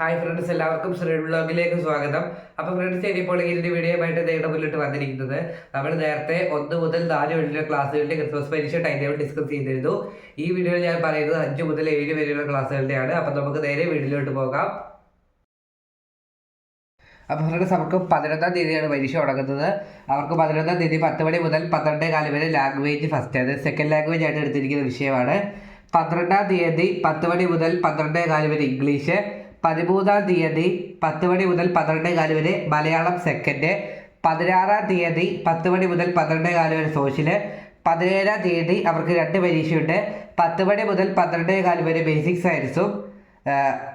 Hi friends എല്ലാവർക്കും ശ്രീ ബ്ലോഗിലേക്ക് സ്വാഗതം. അപ്പോൾ ഫ്രണ്ട്സ് ഇനിയിപ്പോൾ ഇതിന്റെ വീഡിയോയുമായിട്ട് നേടെ മുന്നിട്ട് വന്നിരിക്കുന്നത്. നമ്മൾ നേരത്തെ ഒന്ന് മുതൽ നാല് വരെയുള്ള ക്ലാസ്സുകളുടെ ക്രിസ്മസ് പരീക്ഷ ടൈം ടേബിൾ ഡിസ്കസ് ചെയ്തിരുന്നു. ഈ വീഡിയോയിൽ ഞാൻ പറയുന്നത് അഞ്ച് മുതൽ ഏഴ് വരെയുള്ള ക്ലാസ്സുകളുടെയാണ്. അപ്പോൾ നമുക്ക് നേരെ വീഡിയോയിലോട്ട് പോകാം. അപ്പോൾ ഫ്രണ്ട്സ് അവർക്ക് പതിനൊന്നാം തീയതിയാണ് പരീക്ഷ തുടങ്ങുന്നത്. അവർക്ക് പതിനൊന്നാം തീയതി പത്ത് മണി മുതൽ പന്ത്രണ്ടേ കാലം വരെ ലാംഗ്വേജ് ഫസ്റ്റ് അതായത് സെക്കൻഡ് ലാംഗ്വേജ് ആയിട്ട് എടുത്തിരിക്കുന്ന വിഷയമാണ്. പന്ത്രണ്ടാം തീയതി പത്ത് മണി മുതൽ പന്ത്രണ്ടേ കാൽ വരെ ഇംഗ്ലീഷ് പതിമൂന്നാം തീയതി പത്ത് മണി മുതൽ പന്ത്രണ്ടേ കാൽ വരെ മലയാളം സെക്കൻഡ് പതിനാറാം തീയതി പത്ത് മണി മുതൽ പന്ത്രണ്ടേ കാൽ വരെ സോഷ്യൽ പതിനേഴാം തീയതി അവർക്ക് രണ്ട് പരീക്ഷയുണ്ട്. പത്ത് മണി മുതൽ പന്ത്രണ്ടേ കാൽ വരെ ബേസിക് സയൻസും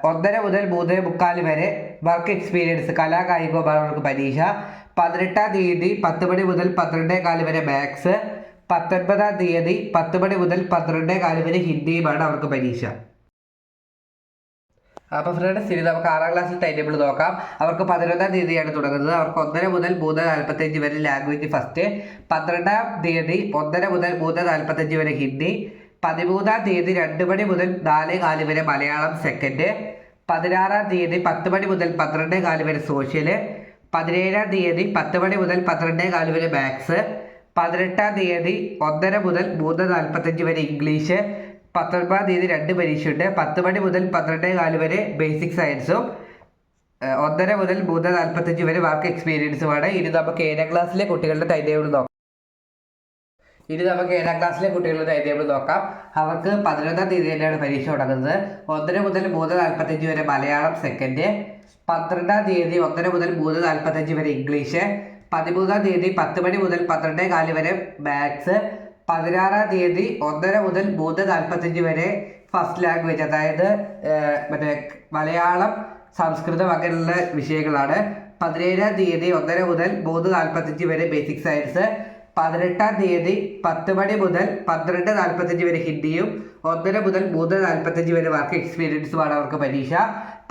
ഒന്നര മുതൽ മൂന്ന് മുക്കാൽ വരെ വർക്ക് എക്സ്പീരിയൻസ് കലാകായികവുമാണ് അവർക്ക് പരീക്ഷ. പതിനെട്ടാം തീയതി പത്ത് മണി മുതൽ പന്ത്രണ്ടേ കാൽ വരെ മാത്സ് പത്തൊൻപതാം തീയതി പത്ത് മണി മുതൽ പന്ത്രണ്ടേ കാൽ വരെ ഹിന്ദിയുമാണ് അവർക്ക് പരീക്ഷ. അപ്പോൾ ഫ്രണ്ട്സ് ഇനി നമുക്ക് ആറാം ക്ലാസ്സിൽ ടൈം ടേബിൾ നോക്കാം. അവർക്ക് പതിനൊന്നാം തീയതിയാണ് തുടങ്ങുന്നത്. അവർക്ക് ഒന്നര മുതൽ മൂന്ന് നാൽപ്പത്തഞ്ച് വരെ ലാംഗ്വേജ് ഫസ്റ്റ് പന്ത്രണ്ടാം തീയതി ഒന്നര മുതൽ മൂന്ന് നാൽപ്പത്തഞ്ച് വരെ ഹിന്ദി. പതിമൂന്നാം തീയതി രണ്ട് മണി മുതൽ നാല് കാൽ വരെ മലയാളം സെക്കൻഡ് പതിനാറാം തീയതി പത്ത് മണി മുതൽ പന്ത്രണ്ട് കാൽ വരെ സോഷ്യൽ പതിനേഴാം തീയതി പത്ത് മണി മുതൽ പന്ത്രണ്ട് കാൽ വരെ മാത്സ് പതിനെട്ടാം തീയതി ഒന്നര മുതൽ മൂന്ന് നാൽപ്പത്തഞ്ച് വരെ ഇംഗ്ലീഷ് പത്തൊൻപതാം തീയതി രണ്ട് പരീക്ഷയുണ്ട്. പത്ത് മണി മുതൽ പന്ത്രണ്ട് കാൽ വരെ ബേസിക് സയൻസും ഒന്നര മുതൽ മൂന്ന് നാൽപ്പത്തഞ്ച് വരെ വർക്ക് എക്സ്പീരിയൻസുമാണ് ഇനി നമുക്ക് ഏഴാം ക്ലാസ്സിലെ കുട്ടികളുടെ ടൈം ടേബിൾ നോക്കാം. ഇനി നമുക്ക് ഏഴാം ക്ലാസ്സിലെ കുട്ടികളുടെ ടൈം ടേബിൾ നോക്കാം. അവർക്ക് പതിനൊന്നാം തീയതി തന്നെയാണ് പരീക്ഷ തുടങ്ങുന്നത്. ഒന്നര മുതൽ മൂന്ന് നാൽപ്പത്തഞ്ച് വരെ മലയാളം സെക്കൻഡ് പന്ത്രണ്ടാം തീയതി ഒന്നര മുതൽ മൂന്ന് നാൽപ്പത്തഞ്ച് വരെ ഇംഗ്ലീഷ് പതിമൂന്നാം തീയതി പത്ത് മണി മുതൽ പന്ത്രണ്ടേ കാൽ വരെ മാത്സ് പതിനാറാം തീയതി ഒന്നര മുതൽ മൂന്ന് നാൽപ്പത്തഞ്ച് വരെ ഫസ്റ്റ് ലാംഗ്വേജ് അതായത് മറ്റേ മലയാളം സംസ്കൃതം അങ്ങനെയുള്ള വിഷയങ്ങളാണ്. പതിനേഴാം തീയതി ഒന്നര മുതൽ മൂന്ന് നാൽപ്പത്തഞ്ച് വരെ ബേസിക് സയൻസ് പതിനെട്ടാം തീയതി പത്ത് മണി മുതൽ പന്ത്രണ്ട് നാൽപ്പത്തഞ്ച് വരെ ഹിന്ദിയും ഒന്നര മുതൽ മൂന്ന് നാൽപ്പത്തഞ്ച് വരെ വർക്ക് എക്സ്പീരിയൻസുമാണ് അവർക്ക് പരീക്ഷ.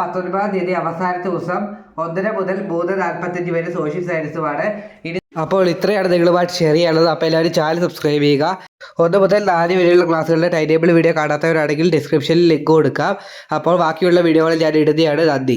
പത്തൊൻപതാം തീയതി അവസാനത്തെ ദിവസം ഒന്നര മുതൽ മൂന്ന് നാൽപ്പത്തഞ്ച് വരെ സോഷ്യൽ സയൻസുമാണ് ഇനി അപ്പോൾ ഇത്രയാണ് നിങ്ങളുമായിട്ട് ഷെയർ ചെയ്യാനുള്ളത്. അപ്പോൾ എല്ലാവരും ചാനൽ സബ്സ്ക്രൈബ് ചെയ്യുക. ഒന്ന് മുതൽ നാല് വരെയുള്ള ക്ലാസ്സുകളുടെ ടൈം ടേബിൾ വീഡിയോ കാണാത്തവരാണെങ്കിൽ ഡിസ്ക്രിപ്ഷനിൽ ലിങ്ക് കൊടുക്കാം. അപ്പോൾ ബാക്കിയുള്ള വീഡിയോകൾ ഞാൻ ഇടുന്നതാണ് നന്ദി.